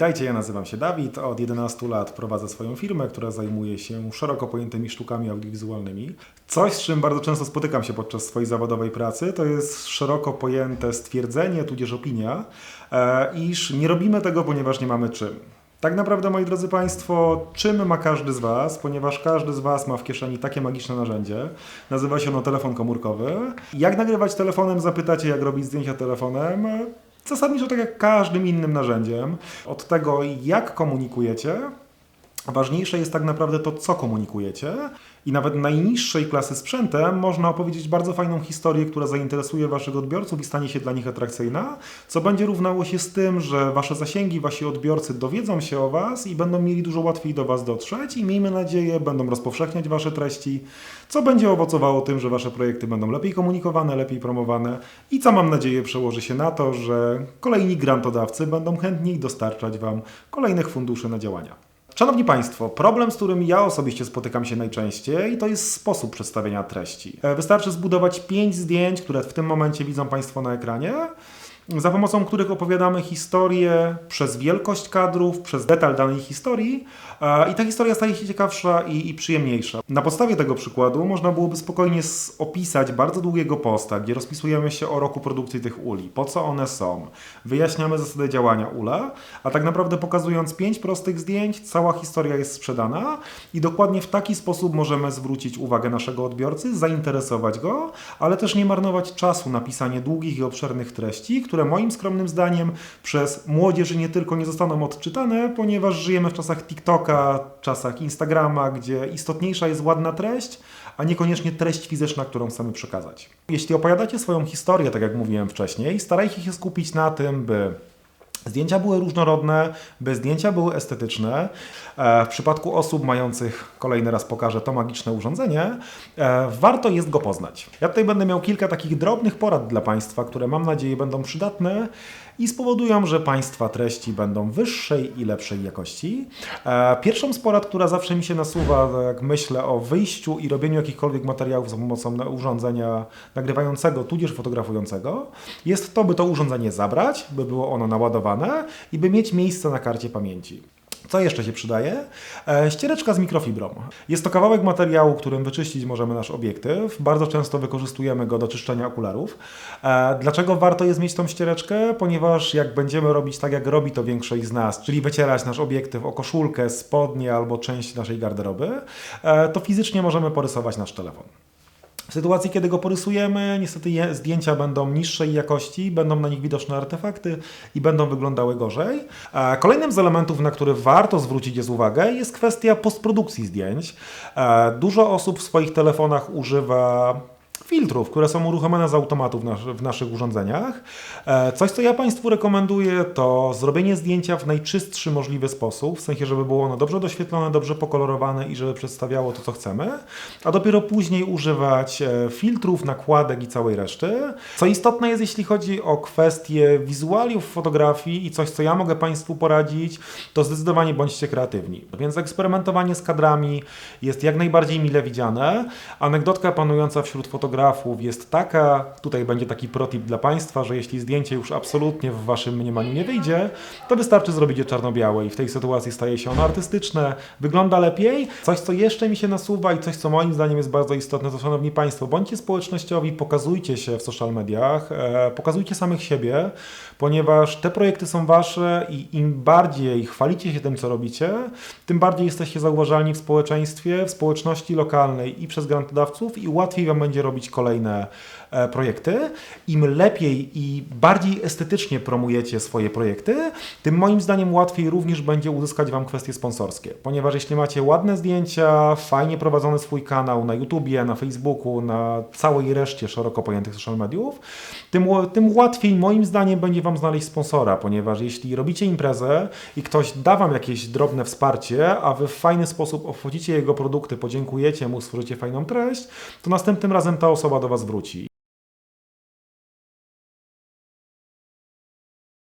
Witajcie, ja nazywam się Dawid. Od 11 lat prowadzę swoją firmę, która zajmuje się szeroko pojętymi sztukami audiowizualnymi. Coś, z czym bardzo często spotykam się podczas swojej zawodowej pracy, to jest szeroko pojęte stwierdzenie, tudzież opinia, e, iż nie robimy tego, ponieważ nie mamy czym. Tak naprawdę, moi drodzy Państwo, czym ma każdy z Was, ponieważ każdy z Was ma w kieszeni takie magiczne narzędzie. Nazywa się ono telefon komórkowy. Jak nagrywać telefonem, zapytacie, jak robić zdjęcia telefonem. Zasadniczo tak jak każdym innym narzędziem. Od tego, jak komunikujecie, Ważniejsze jest tak naprawdę to, co komunikujecie. I nawet najniższej klasy sprzętem można opowiedzieć bardzo fajną historię, która zainteresuje Waszych odbiorców i stanie się dla nich atrakcyjna, co będzie równało się z tym, że Wasze zasięgi, Wasi odbiorcy dowiedzą się o Was i będą mieli dużo łatwiej do Was dotrzeć i miejmy nadzieję, będą rozpowszechniać Wasze treści, co będzie owocowało tym, że Wasze projekty będą lepiej komunikowane, lepiej promowane i co mam nadzieję przełoży się na to, że kolejni grantodawcy będą chętniej dostarczać Wam kolejnych funduszy na działania. Szanowni Państwo, problem, z którym ja osobiście spotykam się najczęściej, to jest sposób przedstawienia treści. E, Wystarczy zbudować pięć zdjęć, które w tym momencie widzą Państwo na ekranie, za pomocą których opowiadamy historię przez wielkość kadrów, przez detal danej historii e, i ta historia staje się ciekawsza i, i przyjemniejsza. Na podstawie tego przykładu można byłoby spokojnie opisać bardzo długiego posta, gdzie rozpisujemy się o roku produkcji tych uli, po co one są, wyjaśniamy zasady działania ula, a tak naprawdę pokazując pięć prostych zdjęć, cała historia jest sprzedana i dokładnie w taki sposób możemy zwrócić uwagę naszego odbiorcy, zainteresować go, ale też nie marnować czasu na pisanie długich i obszernych treści, które moim skromnym zdaniem przez młodzież nie tylko nie zostaną odczytane, ponieważ żyjemy w czasach TikToka, czasach Instagrama, gdzie istotniejsza jest ładna treść, a niekoniecznie treść fizyczna, którą chcemy przekazać. Jeśli opowiadacie swoją historię, tak jak mówiłem wcześniej, starajcie się skupić na tym, by Zdjęcia były różnorodne, by zdjęcia były estetyczne. E, W przypadku osób mających, kolejny raz pokażę, to magiczne urządzenie, e, warto jest go poznać. Ja tutaj będę miał kilka takich drobnych porad dla Państwa, które mam nadzieję będą przydatne i spowodują, że Państwa treści będą wyższej i lepszej jakości. E, Pierwszą z porad, która zawsze mi się nasuwa, jak myślę o wyjściu i robieniu jakichkolwiek materiałów za pomocą urządzenia nagrywającego, tudzież fotografującego, jest to, by to urządzenie zabrać, by było ono naładowane i by mieć miejsce na karcie pamięci. Co jeszcze się przydaje? E, ściereczka z mikrofibrą. Jest to kawałek materiału, którym wyczyścić możemy nasz obiektyw. Bardzo często wykorzystujemy go do czyszczenia okularów. E, dlaczego warto jest mieć tą ściereczkę? Ponieważ jak będziemy robić tak, jak robi to większość z nas, czyli wycierać nasz obiektyw o koszulkę, spodnie albo część naszej garderoby, e, to fizycznie możemy porysować nasz telefon. W sytuacji, kiedy go porysujemy, niestety zdjęcia będą niższej jakości, będą na nich widoczne artefakty i będą wyglądały gorzej. Kolejnym z elementów, na który warto zwrócić jest uwagę, jest kwestia postprodukcji zdjęć. E, Dużo osób w swoich telefonach używa filtrów, które są uruchomione z automatu w, nasz, w naszych urządzeniach. E, Coś, co ja Państwu rekomenduję, to zrobienie zdjęcia w najczystszy możliwy sposób, w sensie, żeby było ono dobrze doświetlone, dobrze pokolorowane i żeby przedstawiało to, co chcemy, a dopiero później używać e, filtrów, nakładek i całej reszty. Co istotne jest, jeśli chodzi o kwestie wizualiów fotografii i coś, co ja mogę Państwu poradzić, to zdecydowanie bądźcie kreatywni. Więc eksperymentowanie z kadrami jest jak najbardziej mile widziane. Anegdotka panująca wśród fotografów jest taka, tutaj będzie taki protip dla Państwa, że jeśli zdjęcie już absolutnie w Waszym mniemaniu nie wyjdzie, to wystarczy zrobić je czarno-białe i w tej sytuacji staje się ono artystyczne, wygląda lepiej. Coś, co jeszcze mi się nasuwa i coś, co moim zdaniem jest bardzo istotne, to Szanowni Państwo, bądźcie społecznościowi, pokazujcie się w social mediach, e, pokazujcie samych siebie, ponieważ te projekty są Wasze i im bardziej chwalicie się tym, co robicie, tym bardziej jesteście zauważalni w społeczeństwie, w społeczności lokalnej i przez grantodawców i łatwiej Wam będzie robić kolejne e, projekty. Im lepiej i bardziej estetycznie promujecie swoje projekty, tym moim zdaniem łatwiej również będzie uzyskać Wam kwestie sponsorskie. Ponieważ jeśli macie ładne zdjęcia, fajnie prowadzony swój kanał na YouTubie, na Facebooku, na całej reszcie szeroko pojętych social mediów, tym, tym łatwiej moim zdaniem będzie Wam znaleźć sponsora, ponieważ jeśli robicie imprezę i ktoś da Wam jakieś drobne wsparcie, a Wy w fajny sposób obchodzicie jego produkty, podziękujecie mu, stworzycie fajną treść, to następnym razem ta osoba do Was wróci.